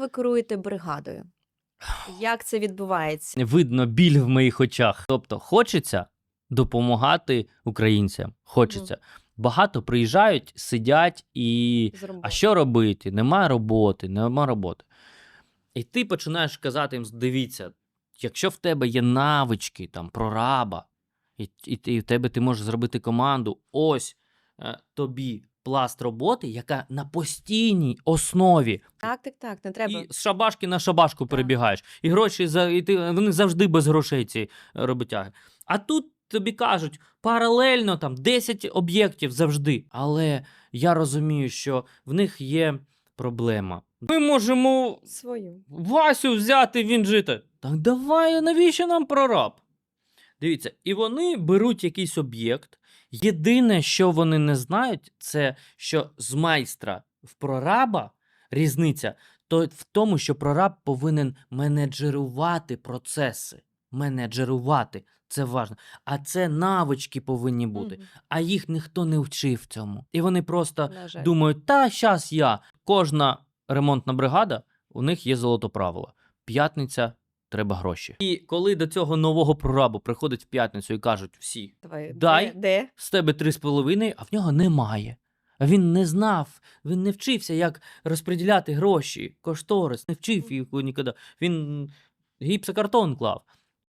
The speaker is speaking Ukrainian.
ви керуєте бригадою? Як це відбувається? Видно біль в моїх очах. Тобто, хочеться допомагати українцям. Хочеться. Багато приїжджають, сидять і. А що робити? Немає роботи, нема роботи. І ти починаєш казати їм: дивіться, якщо в тебе є навички там прораба, і, і, і в тебе ти можеш зробити команду, ось е, тобі пласт роботи, яка на постійній основі. Так, так, так, не треба. І з шабашки на шабашку перебігаєш. І гроші за і ти, вони завжди без грошей ці е, роботяги. А тут тобі кажуть, паралельно там 10 об'єктів завжди. Але я розумію, що в них є проблема. Ми можемо Свою. Васю взяти, він жити. Так давай, навіщо нам прораб? Дивіться, і вони беруть якийсь об'єкт. Єдине, що вони не знають, це що з майстра в прораба різниця то в тому, що прораб повинен менеджерувати процеси. Менеджерувати це важливо. А це навички повинні бути. Мгм. А їх ніхто не вчив цьому. І вони просто думають, та щас я. Кожна ремонтна бригада, у них є золото правило. П'ятниця треба гроші. І коли до цього нового прорабу приходить в п'ятницю і кажуть всі, Давай, дай. Де? де? з тебе три з половиною, а в нього немає. А Він не знав, він не вчився, як розподіляти гроші, кошторис, не вчив їх ніколи. Він гіпсокартон клав.